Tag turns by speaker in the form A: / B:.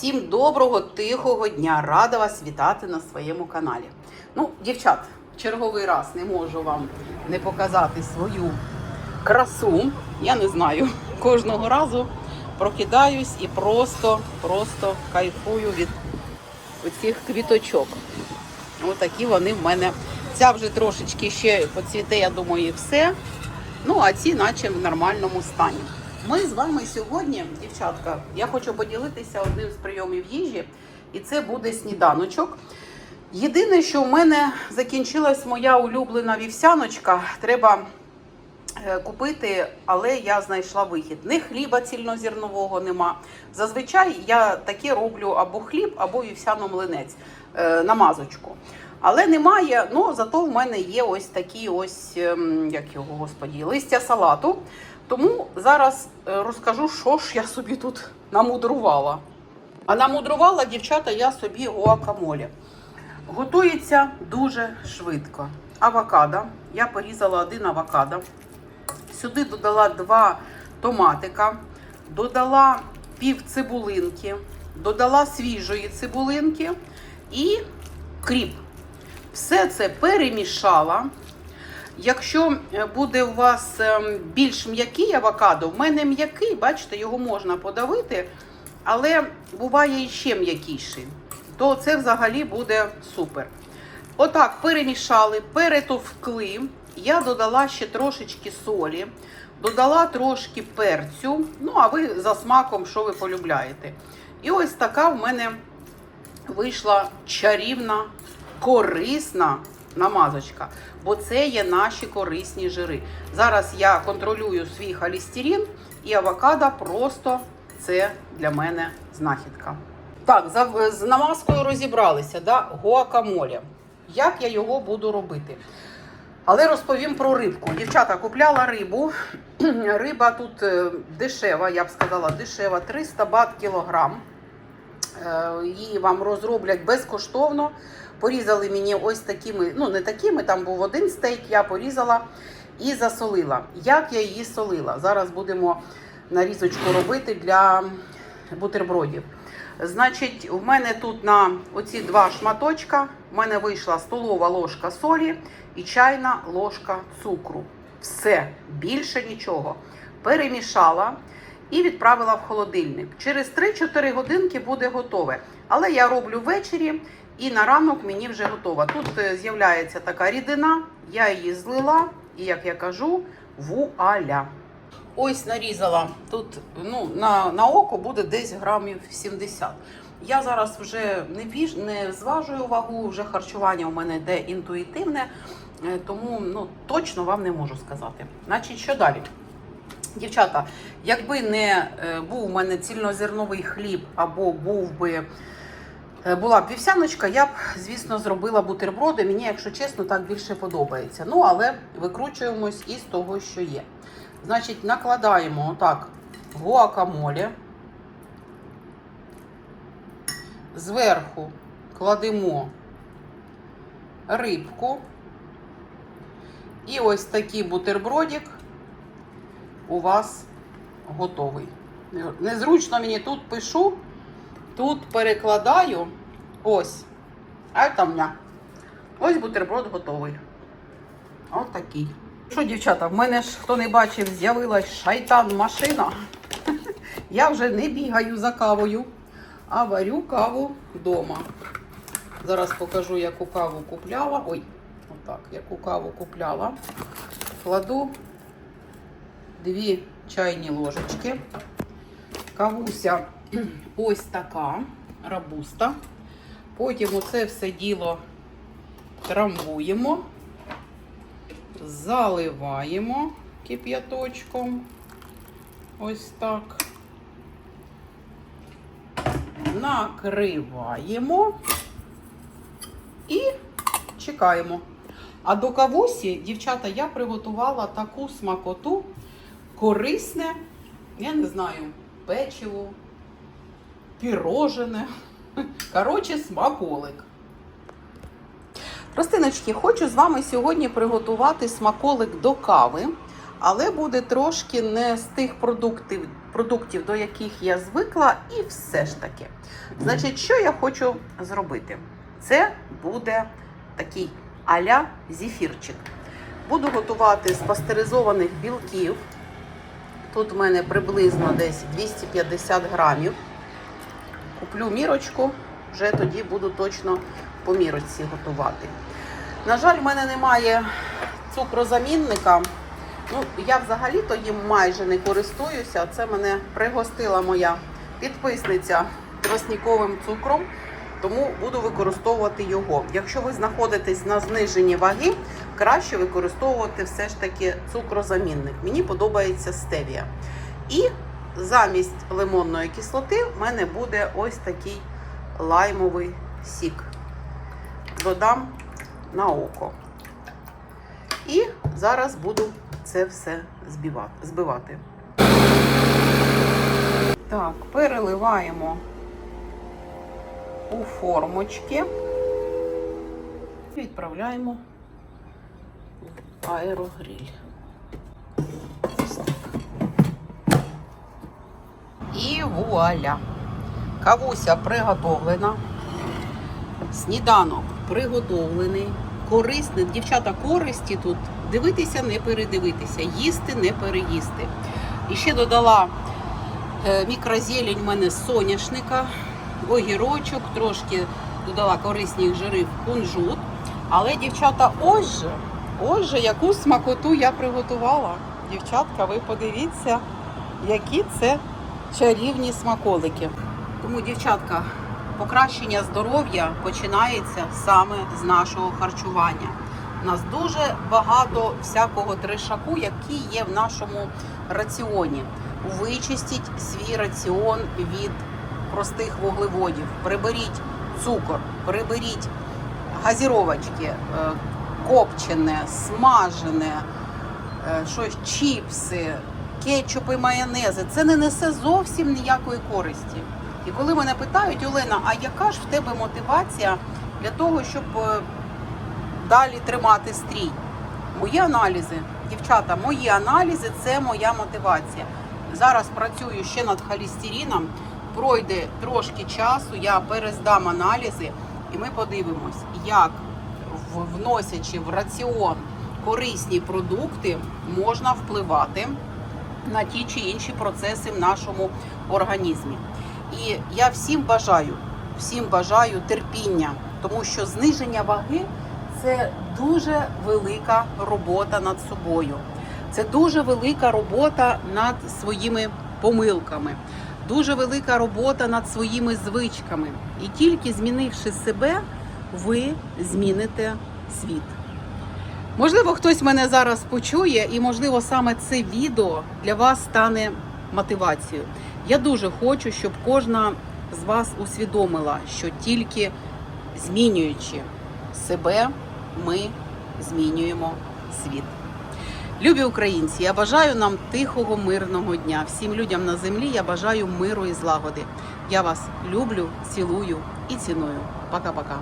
A: Всім доброго, тихого дня! Рада вас вітати на своєму каналі. Ну, дівчат, черговий раз не можу вам не показати свою красу. Я не знаю, кожного разу прокидаюсь і просто, просто кайфую від оцих квіточок. Отакі вони в мене. Ця вже трошечки ще поцвіте, я думаю, і все. Ну, а ці наче в нормальному стані. Ми з вами сьогодні, дівчатка, я хочу поділитися одним з прийомів їжі, і це буде сніданочок. Єдине, що в мене закінчилась моя улюблена вівсяночка, треба е, купити, але я знайшла вихід. Не хліба цільнозернового нема. Зазвичай я таке роблю або хліб, або вівсяно млинець е, намазочку. Але немає, ну зато в мене є ось такі ось, ем, як його господі, листя салату. Тому зараз е, розкажу, що ж я собі тут намудрувала. А намудрувала, дівчата, я собі гуакамолі. Готується дуже швидко. Авокадо. Я порізала один авокадо. Сюди додала два томатика, додала пів цибулинки, додала свіжої цибулинки і кріп. Все це перемішала. Якщо е, буде у вас ем, більш м'який авокадо, в мене м'який, бачите, його можна подавити, але буває ще м'якіший, то це взагалі буде супер. Отак перемішали, перетовкли. Я додала ще трошечки солі, додала трошки перцю. Ну, а ви за смаком, що ви полюбляєте. І ось така в мене вийшла чарівна, корисна намазочка. Бо це є наші корисні жири. Зараз я контролюю свій холестерин і авокадо просто це для мене знахідка. Так, з намазкою розібралися, да? гуакамолі. Як я його буду робити? Але розповім про рибку. Дівчата, купляла рибу. Риба тут е, дешева, я б сказала, дешева, 300 бат кілограм. Е, Її вам розроблять безкоштовно. Порізали мені ось такими, ну не такими, там був один стейк, я порізала і засолила. Як я її солила? Зараз будемо нарізочку робити для бутербродів. Значить, в мене тут на оці два шматочка в мене вийшла столова ложка солі і чайна ложка цукру. Все, більше нічого. Перемішала і відправила в холодильник. Через 3-4 годинки буде готове. Але я роблю ввечері і на ранок мені вже готова. Тут е, з'являється така рідина, я її злила, і як я кажу, вуаля. Ось нарізала тут ну, на, на око буде десь грамів 70. Я зараз вже не віж, не зважую вагу, вже харчування у мене йде інтуїтивне, е, тому ну, точно вам не можу сказати. Значить, що далі? Дівчата, якби не е, був у мене цільнозерновий хліб або був би була б вівсяночка, я б, звісно, зробила бутерброди. Мені, якщо чесно, так більше подобається. Ну, але викручуємось із того, що є. Значить, накладаємо отак гуакамолі. Зверху кладемо рибку. І ось такий бутербродик у вас готовий. Незручно мені тут пишу, тут перекладаю. Ось. А це в мене. Ось бутерброд готовий. Ось такий. Що, дівчата, в мене ж хто не бачив, з'явилась шайтан-машина. Я вже не бігаю за кавою, а варю каву вдома. Зараз покажу, яку каву купляла. Ой, отак, яку каву купляла. Кладу дві чайні ложечки. Кавуся ось така, рабуста. Потім оце все діло трамбуємо, заливаємо кип'яточком. Ось так. Накриваємо і чекаємо. А до кавусі, дівчата, я приготувала таку смакоту корисне, я не знаю, печиво, пірожене. Коротше, смаколик. Ростиночки, хочу з вами сьогодні приготувати смаколик до кави. але буде трошки не з тих продуктів, продуктів, до яких я звикла, і все ж таки. Значить, що я хочу зробити? Це буде такий аля зефірчик. Буду готувати з пастеризованих білків. Тут в мене приблизно десь 250 грамів. Куплю мірочку, вже тоді буду точно по мірочці готувати. На жаль, в мене немає цукрозамінника. Ну, я взагалі-то їм майже не користуюся. Це мене пригостила моя підписниця тростниковим цукром, тому буду використовувати його. Якщо ви знаходитесь на зниженні ваги, краще використовувати все ж таки цукрозамінник. Мені подобається стевія. І замість лимонної кислоти в мене буде ось такий лаймовий сік. Додам на око. І зараз буду це все збивати. Так, переливаємо у формочки. Відправляємо в аерогриль. Ось так. І вуаля. Кавуся приготовлена. Сніданок приготовлений. Корисний. Дівчата, користі тут дивитися, не передивитися, їсти, не переїсти. І ще додала е, мікрозелень в мене з соняшника, огірочок, трошки додала корисних жирів кунжут. Але, дівчата, ось же, ось же, яку смакоту я приготувала. Дівчатка, ви подивіться, які це чарівні смаколики. Тому, дівчатка, покращення здоров'я починається саме з нашого харчування. У нас дуже багато всякого трешаку, який є в нашому раціоні. Вичистіть свій раціон від простих вуглеводів. Приберіть цукор, приберіть газіровочки, е, копчене, смажене, е, щось чіпси, кетчупи, майонези. Це не несе зовсім ніякої користі. І коли мене питають, Олена, а яка ж в тебе мотивація для того, щоб е, далі тримати стрій? Мої аналізи, дівчата, мої аналізи це моя мотивація. Зараз працюю ще над холестерином. Пройде трошки часу, я перездам аналізи, і ми подивимось, як вносячи в раціон корисні продукти, можна впливати на ті чи інші процеси в нашому організмі. І я всім бажаю, всім бажаю терпіння, тому що зниження ваги це дуже велика робота над собою. Це дуже велика робота над своїми помилками, дуже велика робота над своїми звичками. І тільки змінивши себе, ви зміните світ. Можливо, хтось мене зараз почує, і можливо саме це відео для вас стане мотивацією. Я дуже хочу, щоб кожна з вас усвідомила, що тільки змінюючи себе, ми змінюємо світ. Любі українці, я бажаю нам тихого, мирного дня. Всім людям на землі я бажаю миру і злагоди. Я вас люблю, цілую і ціную. Пока-пока.